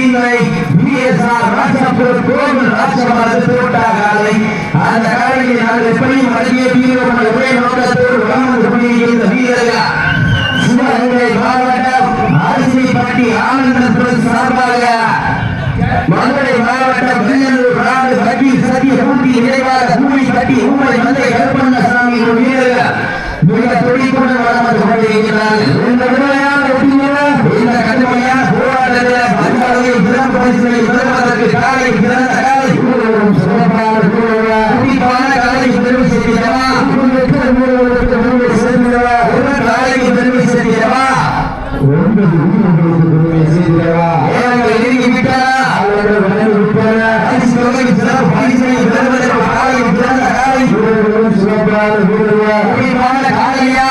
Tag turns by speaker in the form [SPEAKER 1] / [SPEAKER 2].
[SPEAKER 1] சீமை பிஎஸ்ஆர் ராஜாபுரம் கோவில் ராஜமரத்து தோட்டாகாலை அந்த காலையில் நாங்கள் எப்படி அழகிய தீவிரமான ஒரே நோக்கத்தோடு வழங்கும் கொண்டிருக்கின்ற வீரர்களா. சிவகங்கை மாவட்டம் அரிசிப்பட்டி ஆனந்தபுரம் சார்பாக மதுரை மாவட்டம் வெள்ளலூர் நாடு கட்டி சதி கூட்டி நிறைவாக பூமி கட்டி உங்களை மதுரை கருப்பண்ண சாமி வீரர்கள் மிக துடிப்புடன் வளர்ந்து கொண்டிருக்கிறார்கள். பஞ்சாலையை சிறப்பு பரிசுகளை பெறுவதற்கு காலை சிறந்த காலை சிறப்பான குறிப்பான காலை பெருமை செய்கிறவா காலைக்கு பெருமை செய்கிறவா ஏங்கள் நெருங்கி விட்டாரா பரிசு தொகை சிறப்பு பரிசனை பெறுவதற்கு காலை சிறந்த காலை குறிப்பான காலையா